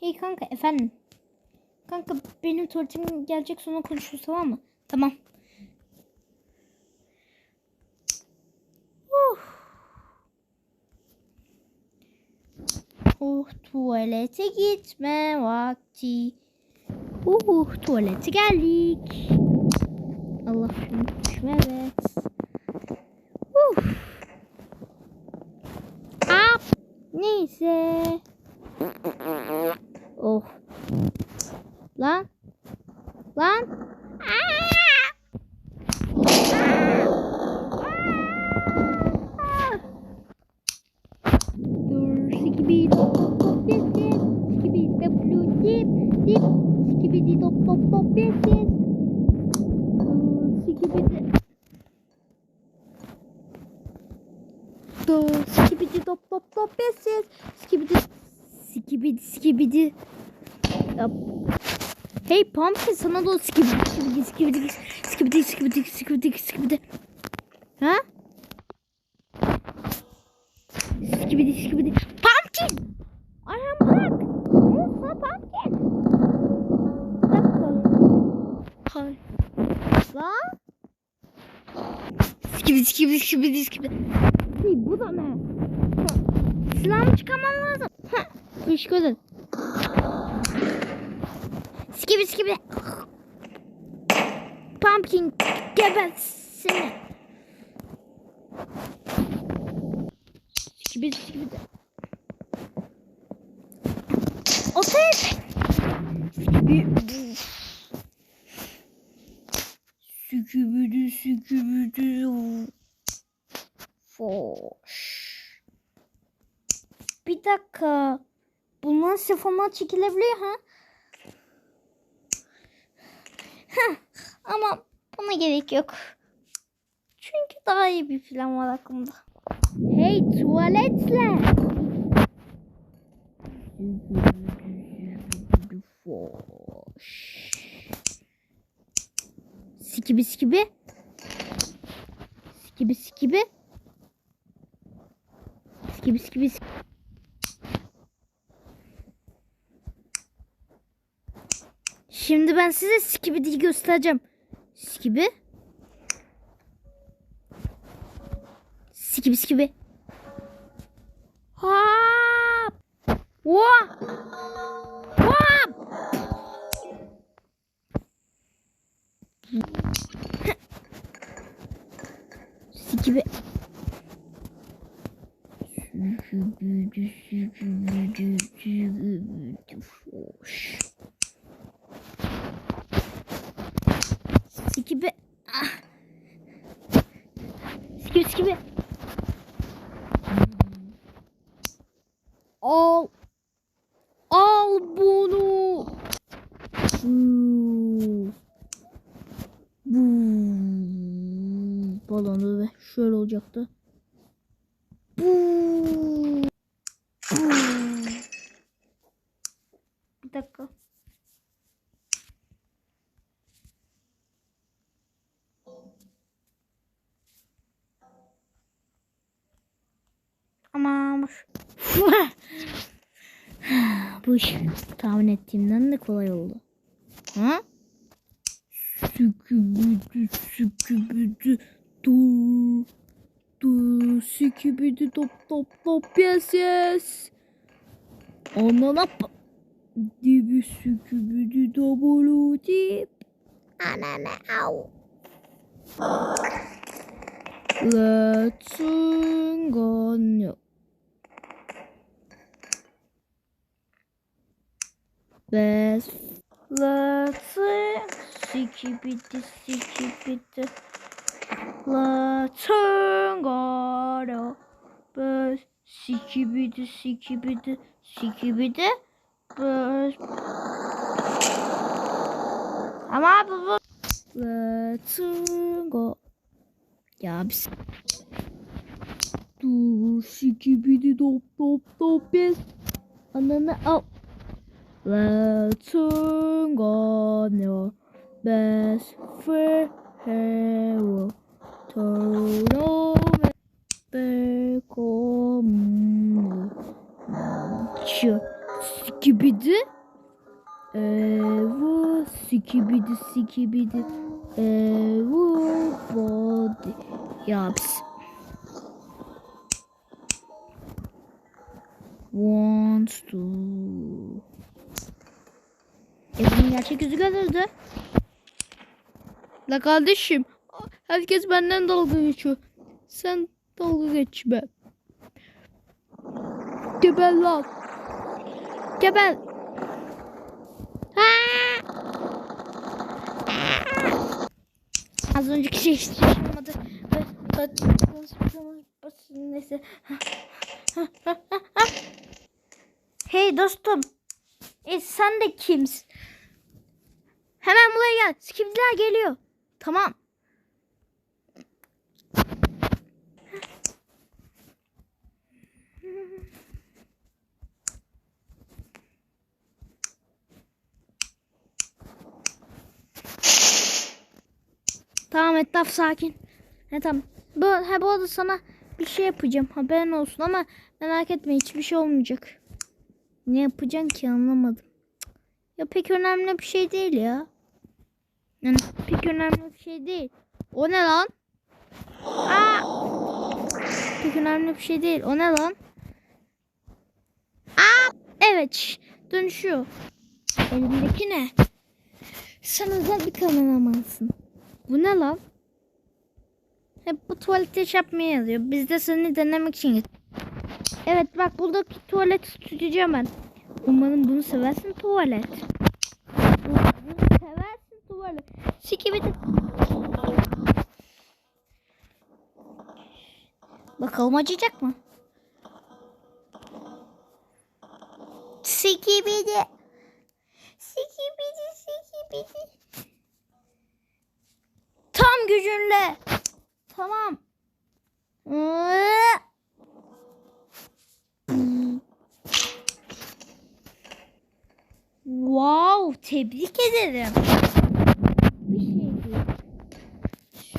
Hey kanka efendim. Kanka benim tuvaletim gelecek sonra konuşuruz tamam mı? Tamam. Uh. Uh tuvalete gitme vakti. Uh tuvalete geldik. Allah şunu evet. Uh. Aa, neyse. Oh. Lan. Lan. Dur sikibi top top yesin. Sikibi double dip dip. Sikibi top top top yesin. De. Dur sikibi top top top yesin. Sikibi Skibidi skibidi. Ya. Hey Pumpkin sana da o skibidi skibidi skibidi skibidi skibidi skibidi skibidi. Ha? Skibidi skibidi. Pumpkin! Ayağım bırak. Ne sana Pumpkin? Bir dakika. Hay. Lan? Skibidi skibidi skibidi skibidi. Hey bu da ne? Silahımı çıkarmam lazım. Heh. İş görün. Skibi skibi. Pumpkin geber seni. Skibi skibi de. O ses. Skibidi skibidi. Foş. Bir dakika. Bundan sifonlar çekilebiliyor ha? Heh, ama buna gerek yok. Çünkü daha iyi bir plan var aklımda. Hey tuvaletler. Sikibi sikibi. Sikibi sikibi. Sikibi sikibi. sikibi. Şimdi ben size Skibidi göstereceğim. Skibi. Skibi skibi. Hop. Hop. Hop. Skibi. Skibidi skibidi skibidi foş. Sikibi. Ah. Sikibi sikibi. Al. Al bunu. Buu. Buu. Balonu ve şöyle olacaktı. Buu. Bir dakika. Ama. Bu iş tahmin ettiğimden de kolay oldu. Ha? Sükübüdü sükübüdü du du sükübüdü top top top yes yes. Anana dibi sükübüdü double dip. Anana au. Let's go. Best Let's Sikibidi sikibidi Let's go. Best Sikibidi sikibidi sikibidi Best Ama bu bu Let's go. Ya biz Dur sikibidi top top top yes. Ananı al. Go your best friend hero. Toro me come. Choo Skibidi. Evo skibidi skibidi. Evo body. Yaps. Wants to. E bunun gerçek yüzü görüldü. La kardeşim. Herkes benden dalga geçiyor. Sen dalga geçme. Geber lan. Geber. Az önceki şey hiç yaşamadı. Neyse. hey dostum. E sen de kimsin? Hemen buraya gel. Skimdiler geliyor. Tamam. Tamam etraf sakin. He tamam. Bu, he, bu arada sana bir şey yapacağım. Haberin olsun ama merak etme hiçbir şey olmayacak. Ne yapacaksın ki anlamadım. Ya pek önemli bir şey değil ya. Yani pek önemli bir şey değil. O ne lan? Aa! Pek önemli bir şey değil. O ne lan? Aa! Evet. Dönüşüyor. Elimdeki ne? Sen özel bir kameramansın. Bu ne lan? Hep bu tuvalete iş yapmaya yazıyor. Biz de seni denemek için. Evet bak buradaki tuvaleti tutacağım ben. Umarım bunu seversin tuvalet. Bunu seversin tuvalet. Sikibidi. Bakalım acıyacak mı? Sikibidi. Sikibidi sikibidi. Tam gücünle. Tamam. Wow, tebrik ederim. Bir şey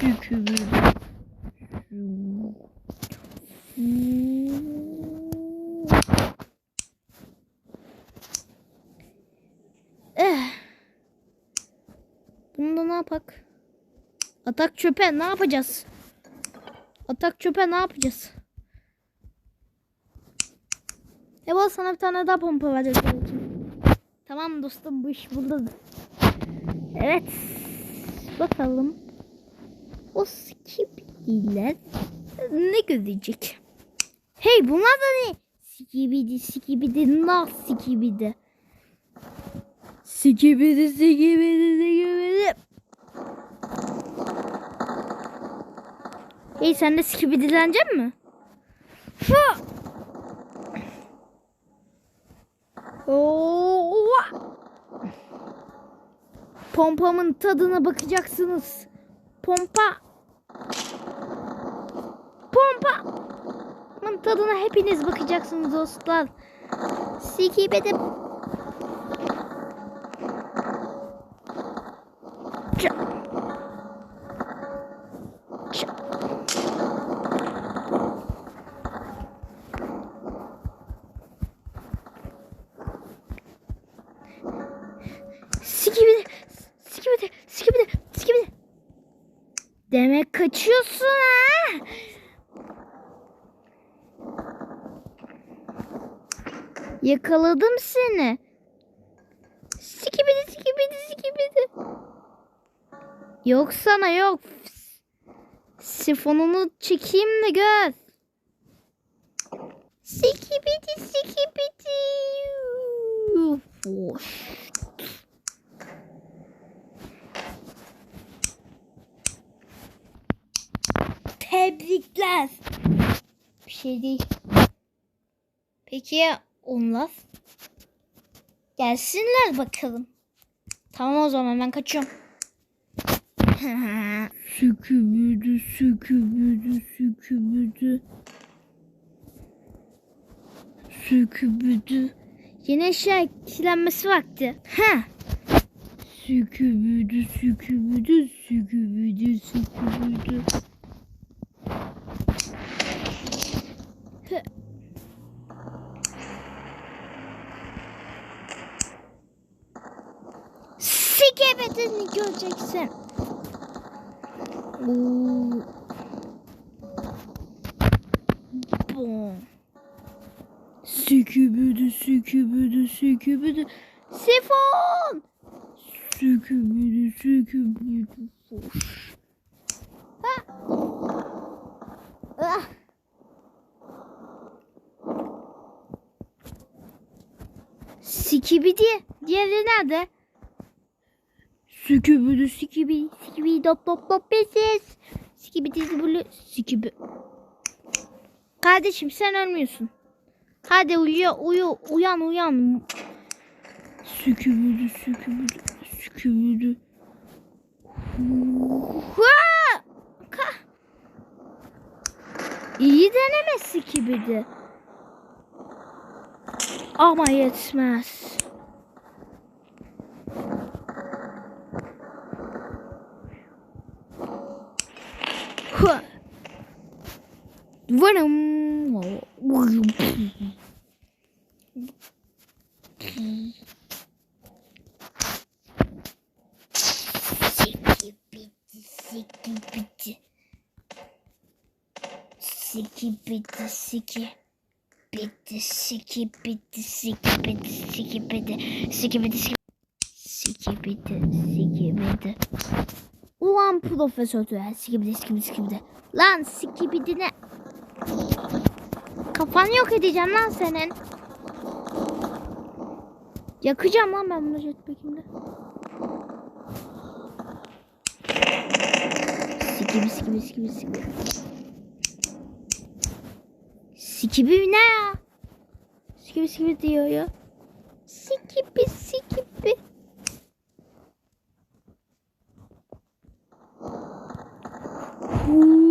değil. Şükür. Eh. Bunu da ne yapak? Atak çöpe ne yapacağız? Atak çöpe ne yapacağız? Eval sana bir tane daha pompa vereceğim. Tamam dostum bu iş burada. Evet. Bakalım. O skibidiler ne görecek? Hey bunlar da ne? Skibidi skibidi na skibidi. Skibidi skibidi skibidi. Hey sen de skibidilenecek mi? Hı! Oo! Pompamın tadına bakacaksınız. Pompa. Tadına hepiniz bakacaksınız dostlar. Ça. Sikibidi. Sikibidi. Sikibidi. Sikibidi. Demek kaçıyorsun ha? Yakaladım seni. Sikibidi sikibidi sikibidi. Yok sana yok. Sifonunu çekeyim de gör. Sikibidi sikibidi. Tebrikler. Bir şey değil. Peki ya onlar? Gelsinler bakalım. Tamam o zaman ben kaçıyorum. Sükübüdü, sükübüdü, sükübüdü. Sükübüdü. Yeni eşya eklenmesi vakti. Ha. Sükübüdü, sükübüdü, sükübüdü, sükübüdü. Hı. Gebedini göreceksin. Bom. Sikibidi sikibidi sikibidi. Sifon. Sikibidi. Boş. Ha. Ah. Sikibidi. Diğeri nerede? Sikibidi sikibidi sikibidi dop dop dop pesiz. Sikibidi zibulu sikibi. Kardeşim sen ölmüyorsun. Hadi uyu uyu uyan uyan. Sikibidi sikibidi sikibidi. İyi deneme sikibidi. Ama yetmez. Varım. Sikibidi sikibidi. Sikibidi siki. Bitti siki bitti siki bitti siki bitti siki bitti siki siki bitti siki bitti Ulan profesör siki bitti siki bitti siki bitti Lan siki bitti ne Kafanı yok edeceğim lan senin Yakacağım lan ben bunu jetpack'imde Sikibi sikibi sikibi sikibi Sikibi ne ya? Sikibi sikibi diyor ya. Sikibi sikibi. Huuu.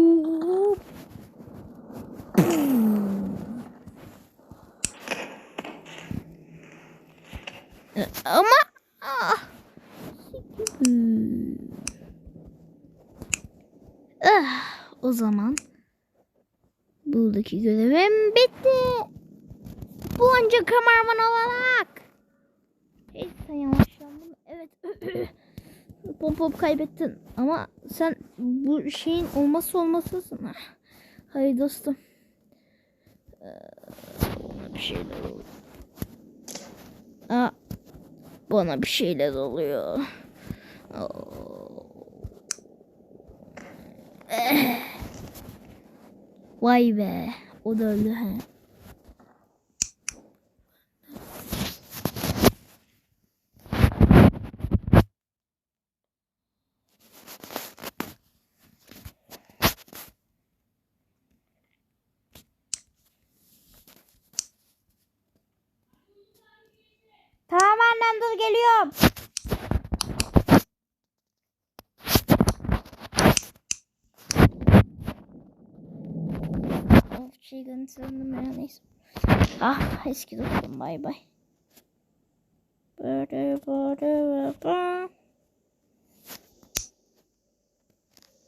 Ama ah. Sikibi. Ah, o zaman buradaki görevim bitti. Bunca kameraman olarak. Hey sen yavaşlandın. Evet. pop pop kaybettin. Ama sen bu şeyin olması olmasısın. Ah. Hayır dostum. Ee, bir şeyler oluyor. Aa, bana bir şeyler oluyor. Aa. Eh. Vay be. O da öldü he. Tamam annem dur geliyorum. Of şey gönderdim ya neyse. Ah eski dostum bay bay. Böyle böyle böyle.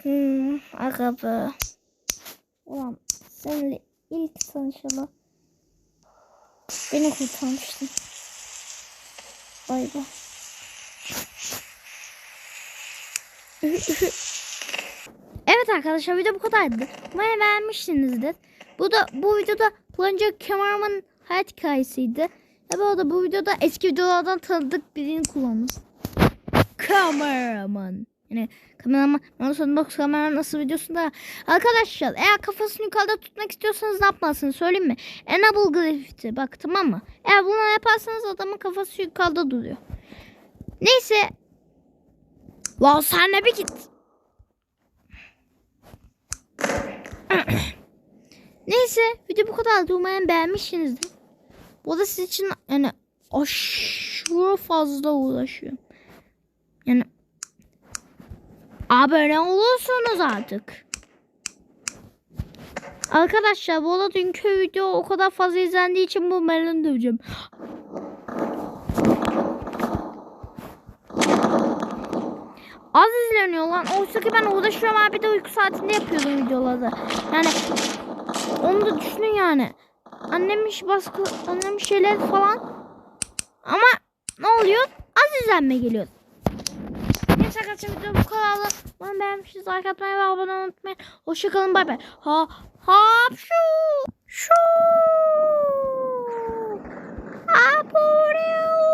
Hmm, aga be. Ulan seninle ilk tanışalı. Beni kurtarmıştın. Bay bay. Evet arkadaşlar video bu kadardı. Umarım beğenmişsinizdir. Bu da bu videoda Plunger Cameraman hayat hikayesiydi. Ve bu arada bu videoda eski videolardan tanıdık birini kullandım. Cameraman. Yani kameraman, Box kamera nasıl videosunda. Arkadaşlar eğer kafasını yukarıda tutmak istiyorsanız ne yapmalısınız söyleyeyim mi? Enable Graffiti bak tamam mı? Eğer bunu yaparsanız adamın kafası yukarıda duruyor. Neyse. Lan sen ne bir git. Neyse video bu kadardı. Umarım beğenmişsinizdir. Bu da sizin için yani aşırı fazla uğraşıyorum. Yani abone olursunuz artık. Arkadaşlar bu arada dünkü video o kadar fazla izlendiği için bu melon döveceğim. Az izleniyor lan. Oysa ki ben uğraşıyorum abi de uyku saatinde yapıyordum videoları. Yani onu da düşünün yani. Annem iş baskı, annem şeyler falan. Ama ne oluyor? Az izlenme geliyor. Neyse arkadaşlar video bu kadardı. Bana beğenmişsiniz. Like atmayı ve abone olmayı unutmayın. Hoşçakalın. Bay bay. Ha hap şu. Şu. Apureu.